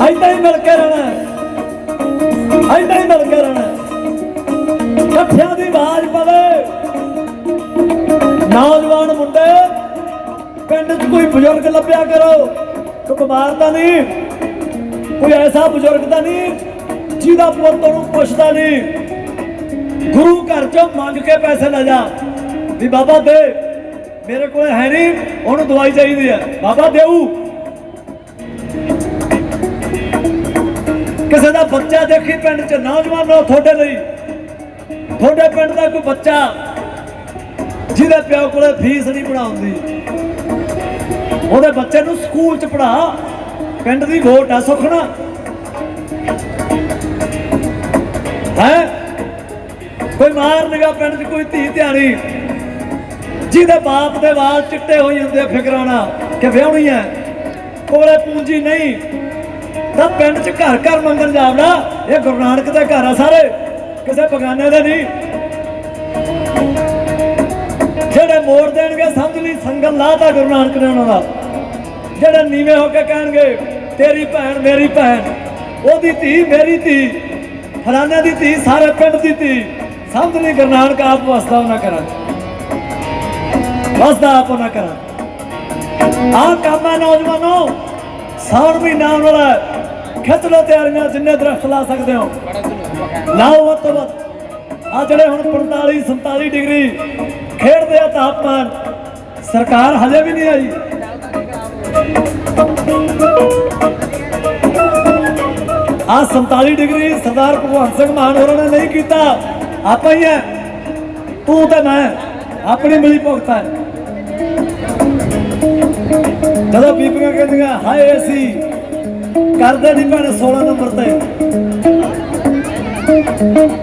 ਐਦਾਂ ਹੀ ਮਿਲ ਕੇ ਰਹਿਣਾ। ਐਦਾਂ ਹੀ ਮਿਲ ਕੇ ਰਹਿਣਾ। ਇਕੱਠਿਆਂ ਦੀ ਆਵਾਜ਼ ਪਵੇ। ਨੌਜਵਾਨ ਮੁੰਡੇ, ਪਿੰਡ 'ਚ ਕੋਈ ਬਜ਼ੁਰਗ ਲੱਭਿਆ ਕਰੋ। ਕੋਈ ਬਿਮਾਰ ਤਾਂ ਨਹੀਂ। ਕੋਈ ਐਸਾ ਬਜ਼ੁਰਗ ਤਾਂ ਨਹੀਂ, ਜਿਹਦਾ ਪੁੱਤ ਉਹਨੂੰ ਪੁੱਛਦਾ ਨਹੀਂ। ਗੁਰੂ ਘਰ ਚੋਂ ਮੰਗ ਕੇ ਪੈਸੇ ਲੈ ਜਾ। ਵੀ ਬਾਬਾ ਦੇ, ਮੇਰੇ ਕੋਲ ਹੈ ਨਹੀਂ, ਉਹਨੂੰ ਦਵਾਈ ਚਾਹੀਦੀ ਹੈ। ਬਾਬਾ ਦੇਊ। ਕਿਸੇ ਦਾ ਬੱਚਾ ਦੇਖੀ ਪਿੰਡ 'ਚ ਨੌਜਵਾਨੋ ਤੁਹਾਡੇ ਲਈ। ਤੁਹਾਡੇ ਪਿੰਡ ਦਾ ਕੋਈ ਬੱਚਾ ਜਿਹਦੇ ਪਿਓ ਕੋਲੇ ਫੀਸ ਨਹੀਂ ਪੜਾਉਂਦੀ ਉਹਦੇ ਬੱਚੇ ਨੂੰ ਸਕੂਲ 'ਚ ਪੜਾ ਪਿੰਡ ਦੀ ਵੋਟ ਆ ਸੁਖਣਾ ਹੈ? ਕੋਈ ਮਾਰ ਨਿਗਾ ਪਿੰਡ 'ਚ ਕੋਈ ਧੀ ਧਿਆਣੀ। ਜਿਹਦੇ ਬਾਪ ਦੇ ਵਾਲ ਚਿੱਟੇ ਹੋਈ ਹੁੰਦੇ ਆ, ਨਾਲ ਕਿ ਵਿਆਹਣੀ ਹੈ ਕੋਲੇ ਪੂੰਜੀ ਨਹੀਂ। ਤਾਂ ਪਿੰਡ 'ਚ ਘਰ ਘਰ ਮੰਗਣ ਜਾਵਣਾ। ਇਹ ਗੁਰੂ ਨਾਨਕ ਦੇ ਘਰ ਆ ਸਾਰੇ। ਕਿਸੇ ਬਗਾਨੇ ਦੇ ਨਹੀਂ। ਜਿਹੜੇ ਮੋੜ ਦੇਣਗੇ, ਸਮਝ ਲਈ ਸੰਗਲ ਲਾਤਾ ਗੁਰੂ ਨਾਨਕ ਨੇ ਉਹਨਾਂ ਦਾ। ਜਿਹੜੇ ਨੀਵੇਂ ਹੋ ਕੇ ਕਹਿਣਗੇ, ਤੇਰੀ ਭੈਣ, ਮੇਰੀ ਭੈਣ, ਉਹਦੀ ਧੀ, ਮੇਰੀ ਧੀ, ਫਲਾਣੇ ਦੀ ਧੀ, ਸਾਰੇ ਪਿੰਡ ਦੀ ਧੀ, ਸਮਝ ਲਈ ਗੁਰੂ ਨਾਨਕ ਆਪ ਵਸਦਾ ਉਹਨਾਂ ਕਰਾਂ ਵਸਦਾ ਆਪ ਉਹਨਾਂ ਕਰਾਂ ਆਹ ਕੰਮ ਹੈ ਨੌਜਵਾਨੋ। ਸਾਉਣ ਮਹੀਨਾ ਆਉਣ ਵਾਲਾ ਖਿੱਚ ਲਓ ਤਿਆਰੀਆਂ ਜਿੰਨੇ ਦਰਖਤ ਲਾ ਸਕਦੇ ਹੋ। ਲਾਓ ਵੱਧ ਤੋਂ ਵੱਧ। ਆ ਜਿਹੜੇ ਹੁਣ 45 47 ਡਿਗਰੀ ਖੇਡਦੇ ਆ ਤਾਪਮਾਨ, ਸਰਕਾਰ ਹਜੇ ਵੀ ਨਹੀਂ ਆਈ। ਆ 47 ਡਿਗਰੀ ਸਰਦਾਰ ਭਗਵੰਤ ਸਿੰਘ ਮਾਨ ਹੋਰਾਂ ਨੇ ਨਹੀਂ ਕੀਤਾ। ਆਪਾਂ ਹੀ ਹੈ ਤੂੰ ਤਾਂ ਮੈਂ। ਆਪਣੀ ਮਿਲੀ ਭੁਗਤਾ ਜਦੋਂ ਬੀਬੀਆਂ ਕਹਿੰਦੀਆਂ ਹਾਏ ਅਸੀਂ ਕਰਦੇ ਨਹੀਂ ਭੈਣ 16 ਨੰਬਰ ਤੇ।